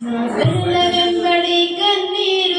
വെള്ളരമ്പടി കണ്ണീരും